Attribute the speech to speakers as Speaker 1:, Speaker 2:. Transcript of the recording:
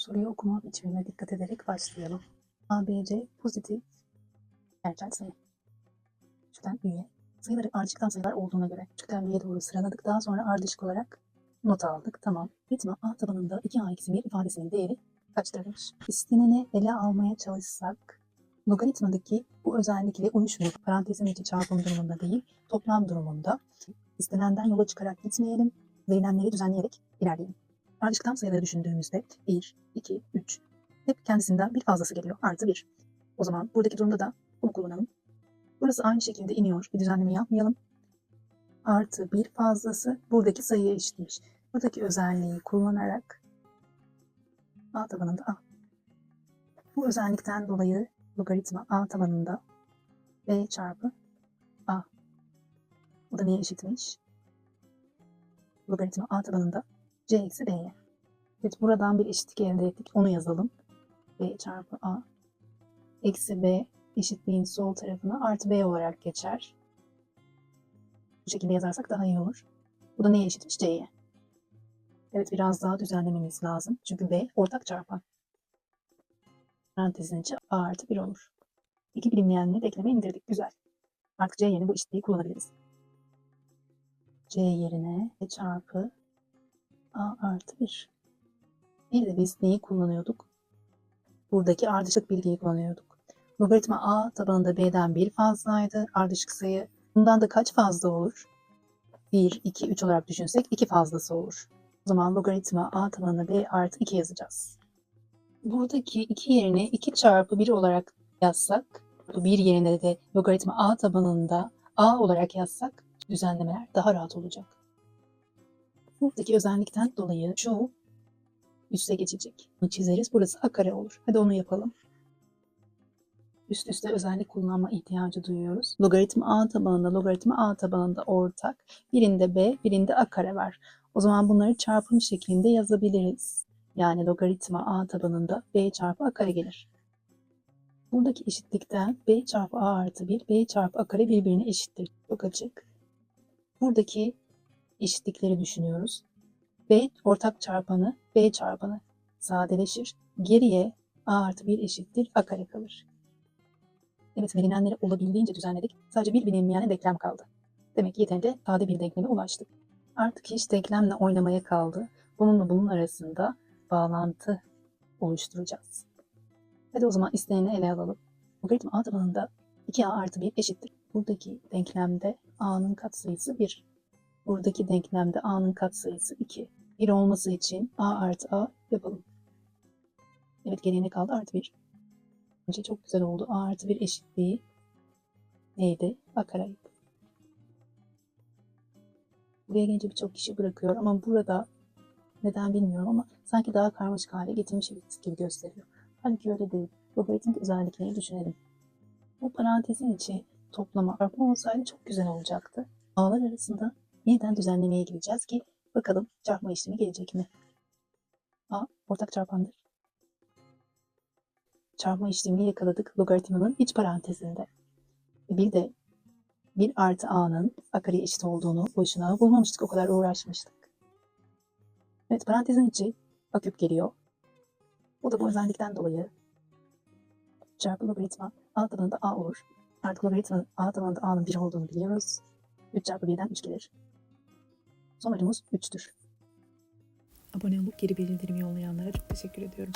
Speaker 1: Soruyu okuma biçimine dikkat ederek başlayalım. A, B, C pozitif gerçel sayı. Küçükten büyüğe. Sayıları ardışıktan sayılar olduğuna göre küçükten büyüğe doğru sıraladık. Daha sonra ardışık olarak not aldık. Tamam. Ritma A tabanında 2A eksi 1 ifadesinin değeri kaçtırmış? İsteneni ele almaya çalışsak logaritmadaki bu özellikle uyuşmuyor. Parantezin içi çarpım durumunda değil, toplam durumunda istenenden yola çıkarak gitmeyelim, verilenleri düzenleyerek ilerleyelim. Ardışıktan sayıları düşündüğümüzde 1, 2, 3 hep kendisinden bir fazlası geliyor. Artı 1. O zaman buradaki durumda da bunu kullanalım. Burası aynı şekilde iniyor. Bir düzenleme yapmayalım. Artı bir fazlası buradaki sayıya eşitmiş. Buradaki özelliği kullanarak A tabanında A. Bu özellikten dolayı logaritma A tabanında B çarpı A. Bu da neye eşitmiş? Logaritma A tabanında C eksi B'ye. Evet buradan bir eşitlik elde ettik. Onu yazalım. B çarpı A eksi B eşitliğin sol tarafına artı B olarak geçer. Bu şekilde yazarsak daha iyi olur. Bu da neye eşitmiş? C'ye. Evet biraz daha düzenlememiz lazım. Çünkü B ortak çarpan. Parantezin içi A artı 1 olur. İki bilinmeyenleri denkleme indirdik. Güzel. Artık C yerine bu eşitliği kullanabiliriz. C yerine B çarpı A artı 1. Bir de biz neyi kullanıyorduk? Buradaki ardışık bilgiyi kullanıyorduk. Logaritma A tabanında B'den 1 fazlaydı. Ardışık sayı bundan da kaç fazla olur? 1, 2, 3 olarak düşünsek 2 fazlası olur. O zaman logaritma A tabanına B artı 2 yazacağız. Buradaki 2 yerine 2 çarpı 1 olarak yazsak, bu 1 yerine de logaritma A tabanında A olarak yazsak düzenlemeler daha rahat olacak. Buradaki özellikten dolayı şu üste geçecek. Bunu çizeriz. Burası a kare olur. Hadi onu yapalım. Üst üste özellik kullanma ihtiyacı duyuyoruz. Logaritma a tabanında, logaritma a tabanında ortak. Birinde b, birinde a kare var. O zaman bunları çarpım şeklinde yazabiliriz. Yani logaritma a tabanında b çarpı a kare gelir. Buradaki eşitlikten b çarpı a artı 1, b çarpı a kare birbirine eşittir. Çok açık. Buradaki eşitlikleri düşünüyoruz. B ortak çarpanı B çarpanı sadeleşir. Geriye A artı 1 eşittir A kare kalır. Evet verilenleri olabildiğince düzenledik. Sadece bir bilinmeyen denklem kaldı. Demek ki yeterince sade bir denkleme ulaştık. Artık hiç denklemle oynamaya kaldı. Bununla bunun arasında bağlantı oluşturacağız. Hadi o zaman isteneni ele alalım. Logaritma A tabanında 2A artı 1 eşittir. Buradaki denklemde A'nın katsayısı 1. Buradaki denklemde A'nın katsayısı 2. 1 olması için A artı A yapalım. Evet geriye ne kaldı? Artı 1. Bence çok güzel oldu. A artı 1 eşitliği neydi? A kareydi. Buraya gelince birçok kişi bırakıyor ama burada neden bilmiyorum ama sanki daha karmaşık hale getirmiş gibi gösteriyor. Halbuki öyle değil. Logaritmik özellikleri düşünelim. Bu parantezin içi toplama çarpma olsaydı çok güzel olacaktı. A'lar arasında yeniden düzenlemeye gideceğiz ki bakalım çarpma işlemi gelecek mi? A ortak çarpandır. Çarpma işlemini yakaladık logaritmanın iç parantezinde. Bir de 1 artı a'nın a kareye eşit olduğunu boşuna bulmamıştık. O kadar uğraşmıştık. Evet parantezin içi a küp geliyor. Bu da bu özellikten dolayı çarpı logaritma a tabanında a olur. Artık logaritmanın a tabanında a'nın 1 olduğunu biliyoruz. 3 çarpı 1'den 3 gelir. Sonucumuz 3'tür.
Speaker 2: Abone olup geri bildirim yollayanlara çok teşekkür ediyorum.